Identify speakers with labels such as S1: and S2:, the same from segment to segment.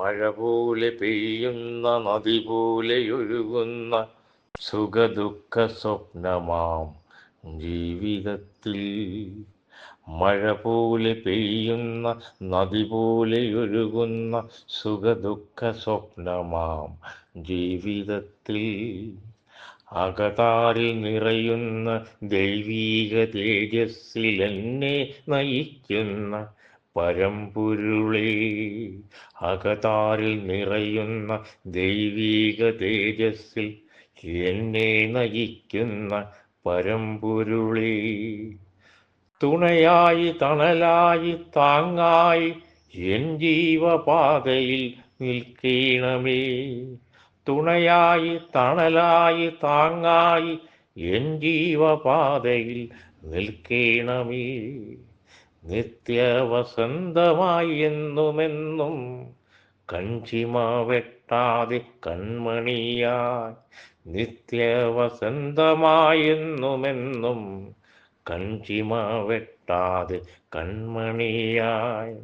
S1: മഴ പോലെ പെയ്യുന്ന നദി പോലെ ഒഴുകുന്ന സുഖദുഃഖ സ്വപ്നമാം ജീവിതത്തിൽ. മഴ പോലെ പെയ്യുന്ന നദി പോലെ ഒഴുകുന്ന സുഖദുഃഖ സ്വപ്നമാം ജീവിതത്തിൽ. അകതാരിൽ നിറയുന്ന ദൈവീക തേജസ്സിൽ എന്നെ നയിക്കുന്ന പരമ്പൊരുളേ. അകതാരിൽ നിറയുന്ന ദൈവീക തേജസ്സിൽ എന്നെ നയിക്കുന്ന പരമ്പൊരുളേ. തുണയായി തണലായി താങ്ങായി എൻ ജീവപാതയിൽ നിൽക്കണമേ. തുണയായി തണലായി താങ്ങായി എൻ ജീവപാതയിൽ നിൽക്കണമേ. നിത്യവസന്തമായി എന്നുമെന്നും കഞ്ചിമ കൺമണിയായി നിത്യവസന്തമായെന്നുമെന്നും കഞ്ചിമ വെട്ടാതെ കൺമണിയായി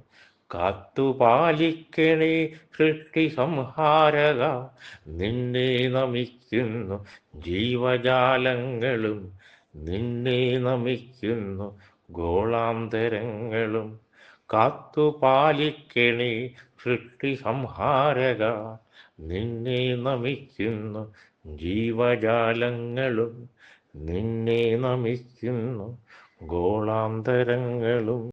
S1: കാത്തുപാലിക്കണേ സൃഷ്ടി സംഹാരക നിന്നെ നമിക്കുന്നു ജീവജാലങ്ങളും നിന്നെ നമിക്കുന്നു ഗോളാന്തരങ്ങളും കാത്തുപാലിക്കണേ സൃഷ്ടി സംഹാരക നിന്നെ നമിക്കുന്നു ജീവജാലങ്ങളും. നിന്നെ നമിക്കുന്നു ഗോളാന്തരങ്ങളും.